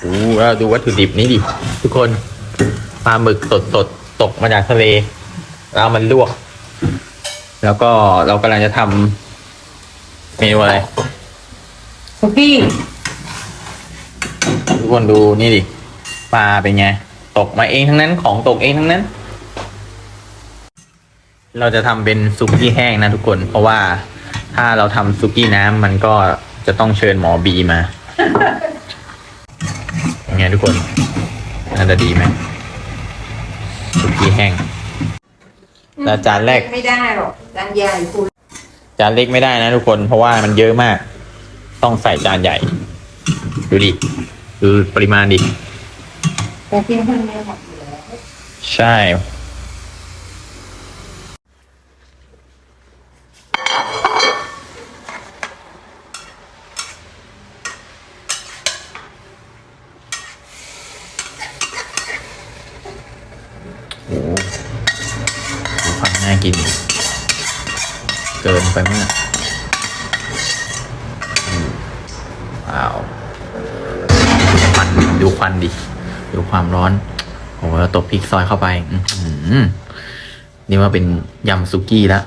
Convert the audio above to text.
โอ้แล้วดูวัตถุดิบนี่ดิ ทุกคนปลาหมึกสดสดๆตกมาจากทะเล แล้วเอามันลวก แล้วก็เรากำลังจะทำเมนูอะไรคุกกี้ทุกคนดูนี่ดิปลาเป็นไง ตกมาเองทั้งนั้นของตกเองทั้งนั้น เราจะทำเป็นซุกี้แห้งนะทุกคน เพราะว่าถ้าเราทำซุกี้น้ำมันก็จะต้องเชิญหมอบีมาเป็นไง ทุกคนน่าจะดีไหมซุกี้แห้งแล้วจานแรกไม่ได้หรอกจานใหญ่คุณจานเล็กไม่ได้นะทุกคนเพราะว่ามันเยอะมาก ต้องใส่จานใหญ่ ดูดิดูปริมาณดิแต่เพียงเท่านี้หมดแล้วใช่ โอ้โหดูความ น่ากิน เกินไปมากอืมว้าวควันดูควันดิ ดูความร้อนโอ้โหแล้วตบพริกซอยเข้าไป อืนี่ว่าเป็นยำซุกี้แล้ว